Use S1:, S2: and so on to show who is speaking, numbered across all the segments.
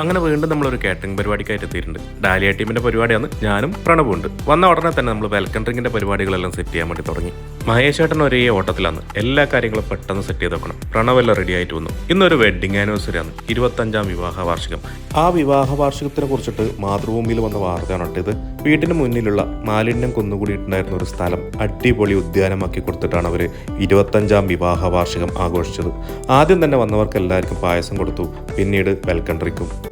S1: അങ്ങനെ വീണ്ടും നമ്മൾ ഒരു കാറ്ററിംഗ് പരിപാടിക്കായിട്ട് എത്തിയിട്ടുണ്ട്. ഡാലിയ ടീമിന്റെ പരിപാടിയാണ് ഞാനും പ്രണവും ഉണ്ട് വന്ന ഉടനെ തന്നെ നമ്മൾ വെൽക്കം ഡ്രിങ്കിന്റെ പരിപാടികളെല്ലാം സെറ്റ് ചെയ്യാൻ വേണ്ടി തുടങ്ങി. മഹേഷ് ഏട്ടൻ ഒരേ ഓട്ടത്തിലാണ്. എല്ലാ കാര്യങ്ങളും പെട്ടെന്ന് സെറ്റ് ചെയ്ത് വെക്കണം. പ്രണവെല്ലാം റെഡി ആയിട്ട് വന്നു. ഇന്നൊരു വെഡിങ് ആനിവേഴ്സറി ആണ്. ഇരുപത്തഞ്ചാം വിവാഹ വാർഷികം. ആ വിവാഹ വാർഷികത്തിനെ കുറിച്ചിട്ട് മാതൃഭൂമിയിൽ വന്ന വാർത്തയാണ് ഇത്. വീട്ടിന് മുന്നിലുള്ള മാലിന്യം കുന്നുകൂടിയിട്ടുണ്ടായിരുന്ന ഒരു സ്ഥലം അടിപൊളി ഉദ്യാനമാക്കി കൊടുത്തിട്ടാണ് അവർ ഇരുപത്തഞ്ചാം വിവാഹ വാർഷികം ആഘോഷിച്ചത്. ആദ്യം തന്നെ വന്നവർക്ക് എല്ലാവർക്കും പായസം കൊടുത്തു. പിന്നീട് വെൽക്കം ഡ്രിങ്കും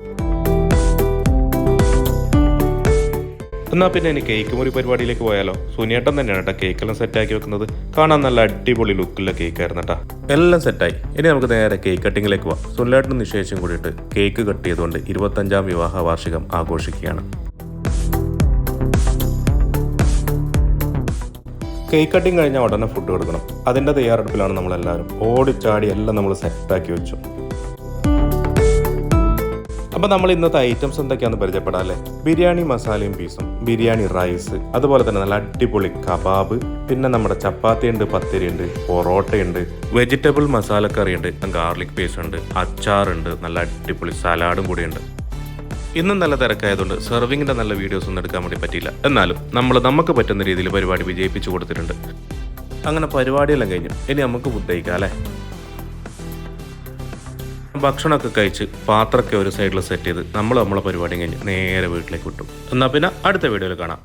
S1: എന്നാ പിന്നെ ഇനി കേക്ക് മുറി പരിപാടിയിലേക്ക് പോയാലോ? സുനിയേട്ടൻ തന്നെയാണ് കേട്ടോ കേക്കെല്ലാം സെറ്റാക്കി വെക്കുന്നത്. കാണാൻ നല്ല അടിപൊളി ലുക്കുള്ള കേക്കായിരുന്നു കേട്ടോ എല്ലാം സെറ്റായി ഇനി നമുക്ക് നേരെ കേക്ക് കട്ടിങ്ങിലേക്ക് പോവാം. സുനിലേട്ടനും നിശേഷം കൂടിയിട്ട് കേക്ക് കട്ട് ചെയ്തുകൊണ്ട് ഇരുപത്തഞ്ചാം വിവാഹ വാർഷികം ആഘോഷിക്കുകയാണ്. കേക്ക് കട്ടിങ് കഴിഞ്ഞാൽ ഉടനെ ഫുഡ് കൊടുക്കണം. അതിന്റെ തയ്യാറെടുപ്പിലാണ് നമ്മളെല്ലാവരും. ഓടിച്ചാടി എല്ലാം നമ്മൾ സെറ്റാക്കി വെച്ചു. അപ്പോൾ നമ്മൾ ഇന്നത്തെ ഐറ്റംസ് എന്തൊക്കെയാണെന്ന് പരിചയപ്പെടാം അല്ലേ? ബിരിയാണി മസാലയും പീസും ബിരിയാണി റൈസ് അതുപോലെ തന്നെ നല്ല അടിപൊളി കബാബ്. പിന്നെ നമ്മുടെ ചപ്പാത്തി ഉണ്ട് പത്തിരി ഉണ്ട് പൊറോട്ടയുണ്ട് വെജിറ്റബിൾ മസാലക്കറി ഉണ്ട് ഗാർലിക് പേസ്റ്റ് ഉണ്ട് അച്ചാറുണ്ട് നല്ല അടിപൊളി സലാഡും കൂടിയുണ്ട് ഇന്നും നല്ല തിരക്കായതുകൊണ്ട് സെർവിങ്ങിന്റെ നല്ല വീഡിയോസ് ഒന്നും എടുക്കാൻ വേണ്ടി പറ്റിയില്ല. എന്നാലും നമ്മൾ നമുക്ക് പറ്റുന്ന രീതിയിൽ പരിപാടി വിജയിപ്പിച്ചു കൊടുത്തിട്ടുണ്ട്. അങ്ങനെ പരിപാടിയെല്ലാം കഴിഞ്ഞു. ഇനി നമുക്ക് കഴിക്കാം അല്ലേ? ഭക്ഷണമൊക്കെ കഴിച്ച് പാത്രമൊക്കെ ഒരു സൈഡിൽ സെറ്റ് ചെയ്ത് നമ്മൾ നമ്മളെ പരിപാടി കഴിഞ്ഞ് നേരെ വീട്ടിലേക്ക് വിട്ടു. എന്നാൽ പിന്നെ അടുത്ത വീഡിയോയിൽ കാണാം.